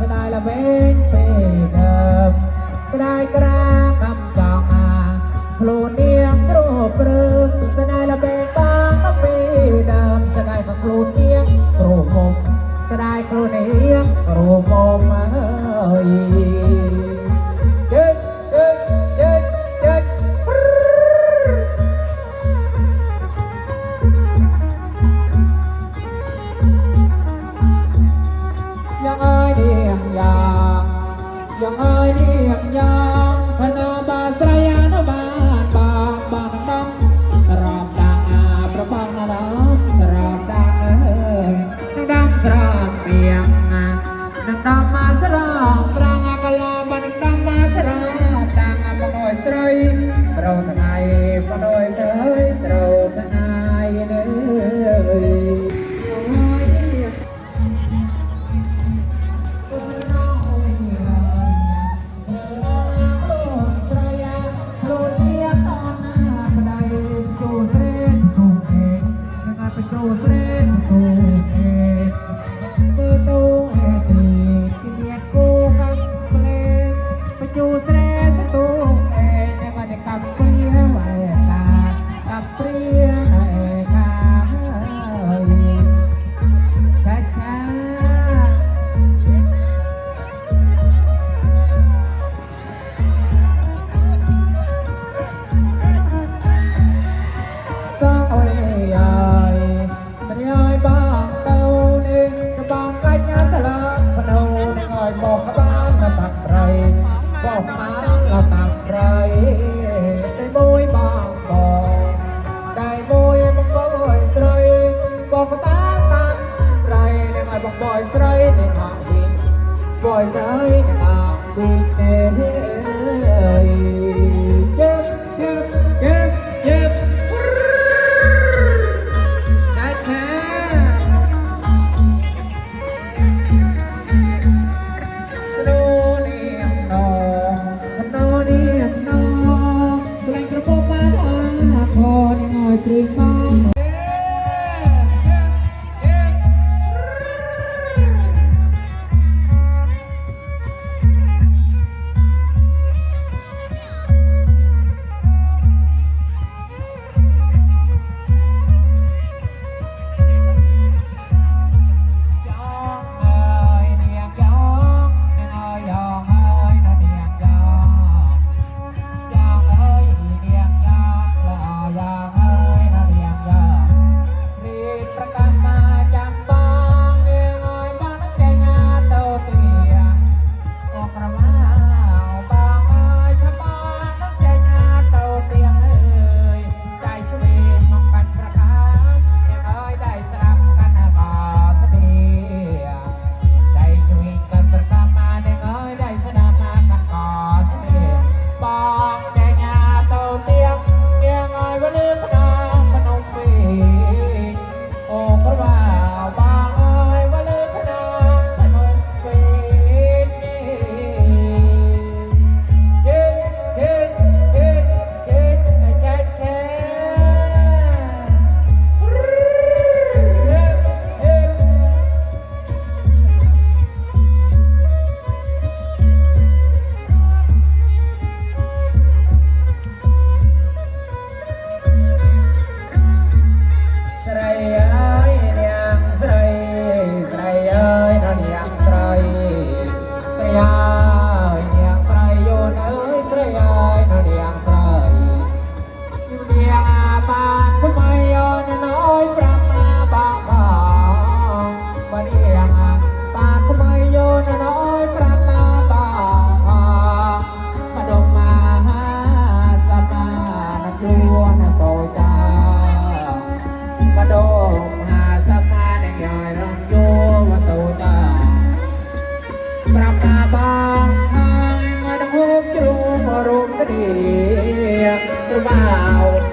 สดายละเวงเปเดิมสดายกระคำจองอาโผล่เนียงโรปรึมสดายละเบตาคำปีเดิมสดายมาโผล่เนียงโรมสดายครูเนียงโรมมา เนียงยางยังไอเนียงยางธนาบาสยานบานบางบานดำสรามดังอาประบังนาดังสรามดังเอ้ดำสรามเปียงดังดำมาสรามตรังกะลาบันดำมาสรามดังมโนยสรยเราทนายมโนย Con ngồi tươi con มรุกเดียหรือเปล่า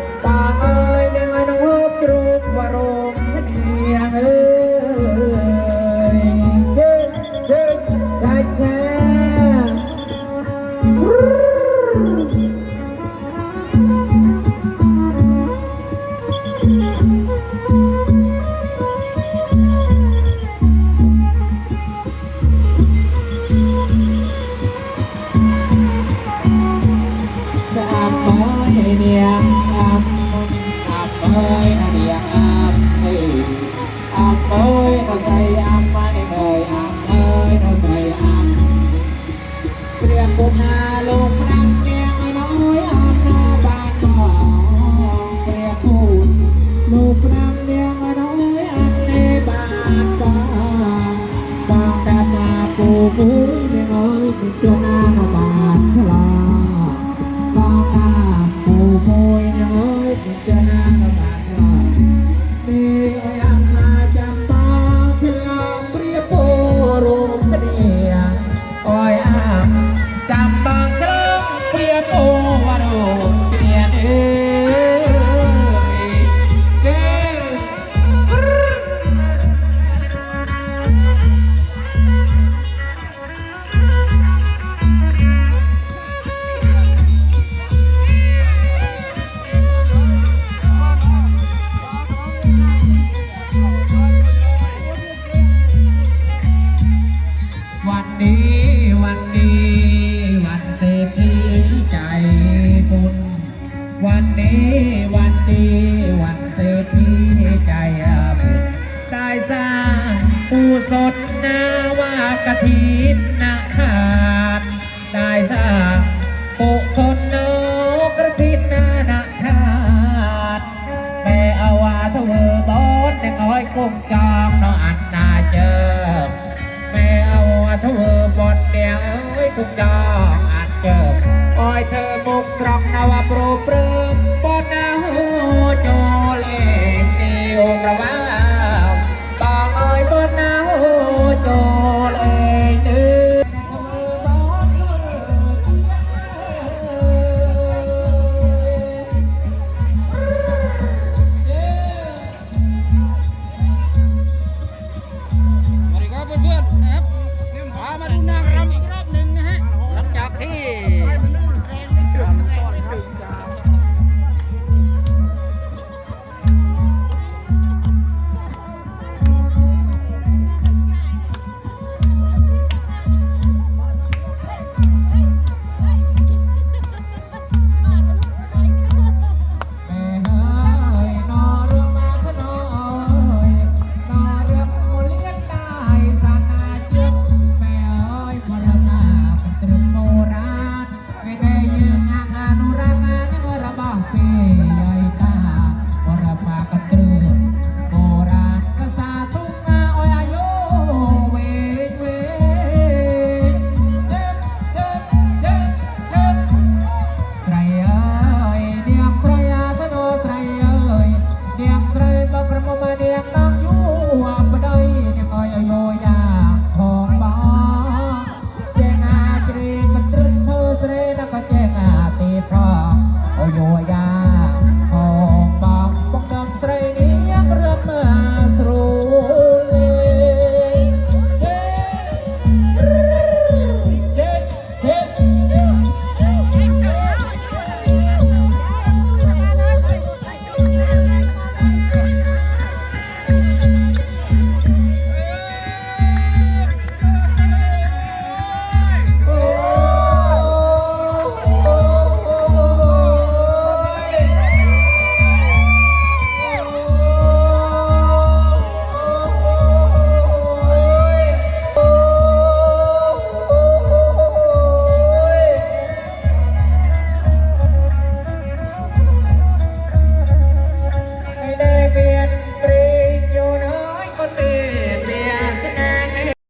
เอ้ยนอนใจยามมาในเอ่ยอามเอ้ยนอนใจอามเรียกบุญนาลงรังเมียงน้อยอามหน้าบ้านหมอเรียกพูดลูกรังเมียงน้อยอามในบ้านบ้านบางกานาปูบุ้ยน้อยจงอาบานางปูสดนาวากฐินนาคารได้สร้างปุสดนกระถินนานาคารแม่เอาว่าทเวอบอนแดงอ้อยกุ้งจองนออันนาเจอแม่เอาทเวอร์บอดเดียวเอ้ยทุกจองอันเจออ้อยเธอมุกสรองนาวาโปรเปรม